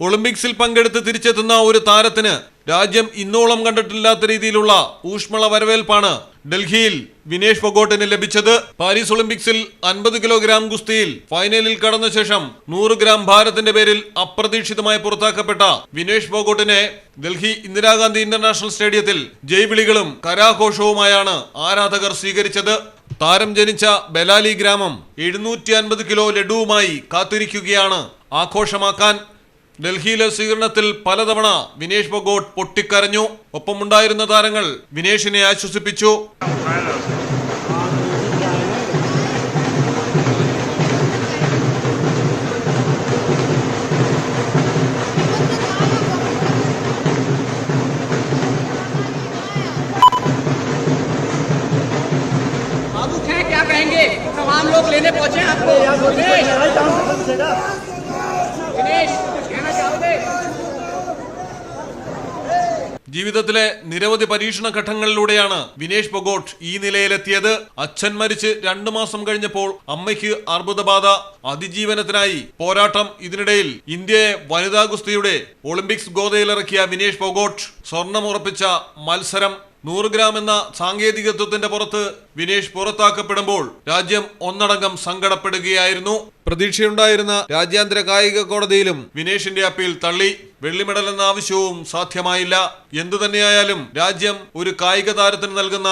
ഒളിമ്പിക്സിൽ പങ്കെടുത്ത് തിരിച്ചെത്തുന്ന ഒരു താരത്തിന് രാജ്യം ഇന്നോളം കണ്ടിട്ടില്ലാത്ത രീതിയിലുള്ള ഊഷ്മള വരവേൽപ്പാണ് ഡൽഹിയിൽ വിനേഷ് ഫൊഗോട്ടിന് ലഭിച്ചത്. പാരീസ് ഒളിമ്പിക്സിൽ അൻപത് കിലോഗ്രാം ഗുസ്തിയിൽ ഫൈനലിൽ കടന്ന ശേഷം നൂറ് ഗ്രാം ഭാരത്തിന്റെ പേരിൽ അപ്രതീക്ഷിതമായി പുറത്താക്കപ്പെട്ട വിനേഷ് ഫൊഗോട്ടിനെ ഡൽഹി ഇന്ദിരാഗാന്ധി ഇന്റർനാഷണൽ സ്റ്റേഡിയത്തിൽ ജയ്വിളികളും കരാഘോഷവുമായാണ് ആരാധകർ സ്വീകരിച്ചത്. താരം ജനിച്ച ബലാലി ഗ്രാമം എഴുന്നൂറ്റി അൻപത് കിലോ ലഡുവുമായി കാത്തിരിക്കുകയാണ്. ആഘോഷമാക്കാൻ ഡൽഹിയിലെ സ്വീകരണത്തിൽ പലതവണ വിനേഷ് ഫൊഗോട്ട് പൊട്ടിക്കരഞ്ഞു ഒപ്പമുണ്ടായിരുന്ന താരങ്ങൾ വിനേഷിനെ ആശ്വസിപ്പിച്ചു बाबू खे क्या कहेंगे तमाम लोग लेने पहुंचे हैं आपको ജീവിതത്തിലെ നിരവധി പരീക്ഷണ ഘട്ടങ്ങളിലൂടെയാണ് വിനേഷ് ബൊഗോട്ട് ഈ നിലയിലെത്തിയത്. അച്ഛൻ മരിച്ച് രണ്ടു മാസം കഴിഞ്ഞപ്പോൾ അമ്മയ്ക്ക് അർബുദബാധ. അതിജീവനത്തിനായി പോരാട്ടം ഇതിനിടയിൽ. ഇന്ത്യയെ വനിതാ ഗുസ്തിയുടെ ഒളിമ്പിക്സ് ഗോതയിലിറക്കിയ വിനേഷ് പൊഗോട്ട് സ്വർണമുറപ്പിച്ച മത്സരം നൂറ് ഗ്രാം എന്ന സാങ്കേതികത്വത്തിന്റെ പുറത്ത് വിനേഷ് പുറത്താക്കപ്പെടുമ്പോൾ രാജ്യം ഒന്നടങ്കം സങ്കടപ്പെടുകയായിരുന്നു. പ്രതീക്ഷയുണ്ടായിരുന്ന രാജ്യാന്തര കായിക കോടതിയിലും വിനേഷിന്റെ അപ്പീൽ തള്ളി. വെള്ളി മെഡൽ എന്ന ആവശ്യവും സാധ്യമായില്ല. എന്തു തന്നെയായാലും രാജ്യം ഒരു കായിക താരത്തിന് നൽകുന്ന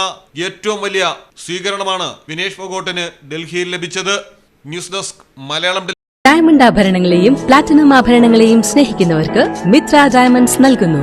ഏറ്റവും വലിയ സ്വീകരണമാണ് വിനേഷ് ഫോഗോട്ടിന് ഡൽഹിയിൽ ലഭിച്ചത്. ന്യൂസ് ഡെസ്ക് മലയാളം ഡയമണ്ട് ആഭരണങ്ങളെയും പ്ലാറ്റിനം ആഭരണങ്ങളെയും സ്നേഹിക്കുന്നവർക്ക് മിത്ര ഡയമണ്ട്സ് നൽകുന്നു.